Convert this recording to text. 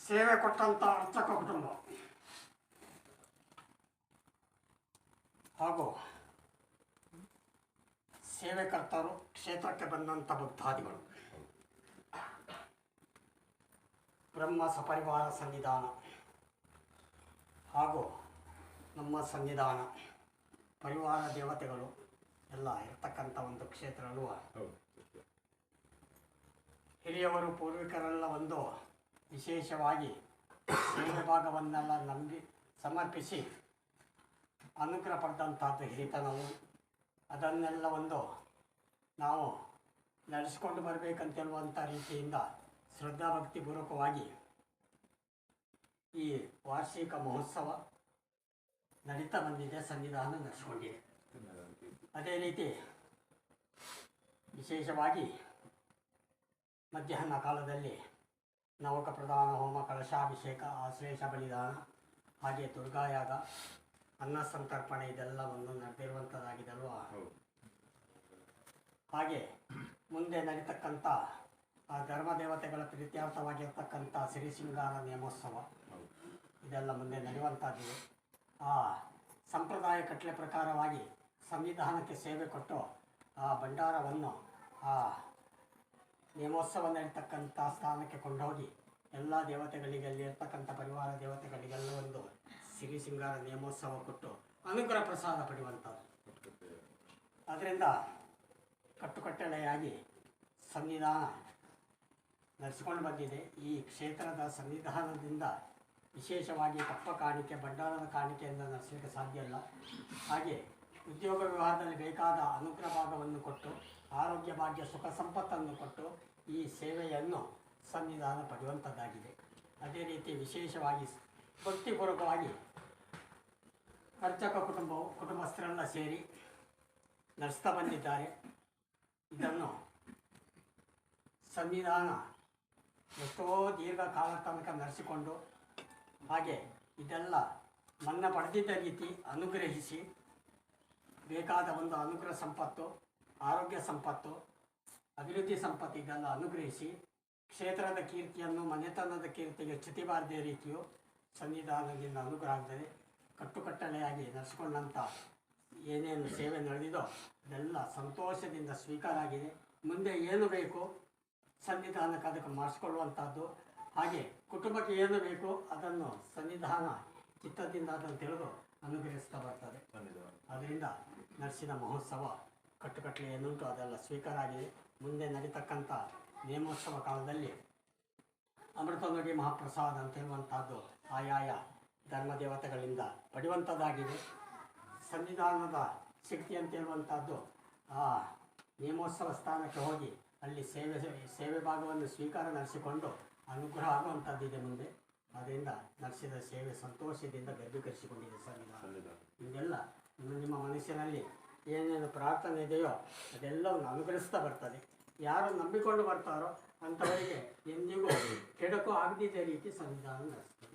ಸೇವೆ ಕೊಟ್ಟಂತ ಅರ್ಚಕ ಕುಟುಂಬ ಹಾಗೂ ಸೇವೆಕರ್ತರು ಕ್ಷೇತ್ರಕ್ಕೆ ಬಂದಂಥ ಭಕ್ತಾದಿಗಳು ಬ್ರಹ್ಮ ಸಪರಿವಾರ ಸನ್ನಿಧಾನ ಹಾಗೂ ನಮ್ಮ ಸನ್ನಿಧಾನ ಪರಿವಾರ ದೇವತೆಗಳು ಎಲ್ಲ ಇರ್ತಕ್ಕಂಥ ಒಂದು ಕ್ಷೇತ್ರ ಅಲ್ವಾ? ಹಿರಿಯವರು ಪೂರ್ವಿಕರೆಲ್ಲ ಒಂದು ವಿಶೇಷವಾಗಿ ಭಾಗವನ್ನೆಲ್ಲ ನಂಬಿ ಸಮರ್ಪಿಸಿ ಅನುಗ್ರಹ ಪಡೆದಂಥದ್ದು ಹಿರಿತನವು. ಅದನ್ನೆಲ್ಲ ಒಂದು ನಾವು ನಡೆಸ್ಕೊಂಡು ಬರಬೇಕಂತಿರುವಂಥ ರೀತಿಯಿಂದ ಶ್ರದ್ಧಾಭಕ್ತಿಪೂರ್ವಕವಾಗಿ ಈ ವಾರ್ಷಿಕ ಮಹೋತ್ಸವ ನಡೀತಾ ಬಂದಿದೆ ಸಂವಿಧಾನ ನಡೆಸ್ಕೊಂಡಿದೆ. ಅದೇ ರೀತಿ ವಿಶೇಷವಾಗಿ ಮಧ್ಯಾಹ್ನ ಕಾಲದಲ್ಲಿ ನವಕ ಪ್ರಧಾನ ಹೋಮ ಕಳಶಾಭಿಷೇಕ ಆಶ್ಲೇಷ ಬಲಿದಾನ ಹಾಗೆ ದುರ್ಗಾಯಾಗ ಅನ್ನ ಸಂತರ್ಪಣೆ ಇದೆಲ್ಲ ಒಂದು ನಡೆದಿರುವಂಥದ್ದಾಗಿದೆ ಅಲ್ವಾ ಹಾಗೆ ಮುಂದೆ ನಡೀತಕ್ಕಂಥ ಆ ಧರ್ಮ ದೇವತೆಗಳ ಪ್ರೀತ್ಯಾರ್ಥವಾಗಿರ್ತಕ್ಕಂಥ ಸಿರಿ ಶೃಂಗಾರ ನೇಮೋತ್ಸವ ಇದೆಲ್ಲ ಮುಂದೆ ನಡೆಯುವಂಥದ್ದು ಆ ಸಂಪ್ರದಾಯ ಕಟ್ಟಲೆ ಪ್ರಕಾರವಾಗಿ ಸಂವಿಧಾನಕ್ಕೆ ಸೇವೆ ಕೊಟ್ಟು ಆ ಭಂಡಾರವನ್ನು, ಆ ನೇಮೋತ್ಸವ ನಡೀತಕ್ಕಂಥ ಸ್ಥಾನಕ್ಕೆ ಕೊಂಡೋಗಿ ಎಲ್ಲ ದೇವತೆಗಳಿಗೆ, ಅಲ್ಲಿ ಇರ್ತಕ್ಕಂಥ ಪರಿವಾರ ದೇವತೆಗಳಿಗೆಲ್ಲ ಒಂದು ಸಿರಿ ಸಿಂಗಾರ ನೇಮೋತ್ಸವ ಕೊಟ್ಟು ಅನುಗ್ರಹ ಪ್ರಸಾದ ಪಡೆಯುವಂಥದ್ದು. ಅದರಿಂದ ಕಟ್ಟುಕಟ್ಟಳೆಯಾಗಿ ಸಂವಿಧಾನ ನಡೆಸಿಕೊಂಡು ಬಂದಿದೆ. ಈ ಕ್ಷೇತ್ರದ ಸಂವಿಧಾನದಿಂದ ವಿಶೇಷವಾಗಿ ಕಪ್ಪ ಕಾಣಿಕೆ, ಭಂಡಾರದ ಕಾಣಿಕೆಯಿಂದ ನಡೆಸಲಿಕ್ಕೆ ಸಾಧ್ಯ ಇಲ್ಲ. ಹಾಗೆ ಉದ್ಯೋಗ ವ್ಯವಹಾರದಲ್ಲಿ ಬೇಕಾದ ಅನುಗ್ರಹ ಭಾಗವನ್ನು ಕೊಟ್ಟು, ಆರೋಗ್ಯ ಭಾಗ್ಯ ಸುಖ ಸಂಪತ್ತನ್ನು ಕೊಟ್ಟು ಈ ಸೇವೆಯನ್ನು ಸಂವಿಧಾನ ಪಡೆಯುವಂಥದ್ದಾಗಿದೆ. ಅದೇ ರೀತಿ ವಿಶೇಷವಾಗಿ ಭಕ್ತಿಪೂರ್ವಕವಾಗಿ ಅರ್ಚಕ ಕುಟುಂಬವು ಕುಟುಂಬಸ್ಥರೆಲ್ಲ ಸೇರಿ ನಡೆಸ್ತಾ ಬಂದಿದ್ದಾರೆ. ಇದನ್ನು ಸಂವಿಧಾನ ಎಷ್ಟೋ ದೀರ್ಘಕಾಲ ತನಕ ನಡೆಸಿಕೊಂಡು, ಹಾಗೆ ಇದೆಲ್ಲ ಮನ್ನ ಪಡೆದಿದ್ದ ರೀತಿ ಅನುಗ್ರಹಿಸಿ ಬೇಕಾದ ಒಂದು ಅನುಗ್ರಹ ಸಂಪತ್ತು, ಆರೋಗ್ಯ ಸಂಪತ್ತು, ಅಭಿವೃದ್ಧಿ ಸಂಪತ್ತು ಇದೆಲ್ಲ ಅನುಗ್ರಹಿಸಿ ಕ್ಷೇತ್ರದ ಕೀರ್ತಿಯನ್ನು, ಮನೆತನದ ಕೀರ್ತಿಗೆ ಚ್ಯುತಿಬಾರದೇ ರೀತಿಯು ಸನ್ನಿಧಾನದಿಂದ ಅನುಗ್ರಹ ಆಗ್ತದೆ. ಕಟ್ಟುಕಟ್ಟಳೆಯಾಗಿ ನಡೆಸಿಕೊಂಡಂಥ ಏನೇನು ಸೇವೆ ನಡೆದಿದೋ ಅದೆಲ್ಲ ಸಂತೋಷದಿಂದ ಸ್ವೀಕಾರ ಆಗಿದೆ. ಮುಂದೆ ಏನು ಬೇಕು? ಸನ್ನಿಧಾನಕ್ಕೆ ಅದಕ್ಕೆ ಮಾಡಿಸ್ಕೊಳ್ಳುವಂಥದ್ದು. ಹಾಗೆ ಕುಟುಂಬಕ್ಕೆ ಏನು ಬೇಕು? ಅದನ್ನು ಸಂವಿಧಾನ ಚಿತ್ತದಿಂದ ಅದನ್ನು ತಿಳಿದು ಅನುಗ್ರಹಿಸ್ತಾ ಬರ್ತದೆ ಅದರಿಂದ ನಡೆಸಿದ ಮಹೋತ್ಸವ ಕಟ್ಟುಕಟ್ಟಲೆ ಏನುಂಟು ಅದೆಲ್ಲ ಸ್ವೀಕಾರ ಆಗಿದೆ ಮುಂದೆ ನಡೀತಕ್ಕಂಥ ನೇಮೋತ್ಸವ ಕಾಲದಲ್ಲಿ ಅಮೃತ ನುಡಿ ಮಹಾಪ್ರಸಾದ ಅಂತ ಹೇಳುವಂಥದ್ದು ಆಯಾಯ ಧರ್ಮ ದೇವತೆಗಳಿಂದ ಪಡೆಯುವಂಥದ್ದಾಗಿದೆ. ಸಂವಿಧಾನದ ಶಕ್ತಿ ಅಂತ ಹೇಳುವಂಥದ್ದು ಆ ನೇಮೋತ್ಸವ ಸ್ಥಾನಕ್ಕೆ ಹೋಗಿ ಅಲ್ಲಿ ಸೇವೆ ಸೇವೆ ಭಾಗವನ್ನು ಸ್ವೀಕಾರ ನಡೆಸಿಕೊಂಡು ಅನುಗ್ರಹ ಆಗುವಂಥದ್ದಿದೆ ಮುಂದೆ. ಅದರಿಂದ ನಡೆಸಿದ ಸೇವೆ ಸಂತೋಷದಿಂದ ಗರ್ಭೀಕರಿಸಿಕೊಂಡಿದೆ ಸರ್ ಇದೆಲ್ಲ ಇನ್ನು ನಿಮ್ಮ ಮನಸ್ಸಿನಲ್ಲಿ ಏನೇನು ಪ್ರಾರ್ಥನೆ ಇದೆಯೋ ಅದೆಲ್ಲವನ್ನು ಅನುಗ್ರಹಿಸ್ತಾ ಬರ್ತದೆ. ಯಾರು ನಂಬಿಕೊಂಡು ಬರ್ತಾರೋ ಅಂಥವರಿಗೆ ಎಂದಿಗೂ ಕೆಡಕು ಆಗದಿದ್ದ ರೀತಿ ಸಂವಿಧಾನ ನಡೆಸ್ತದೆ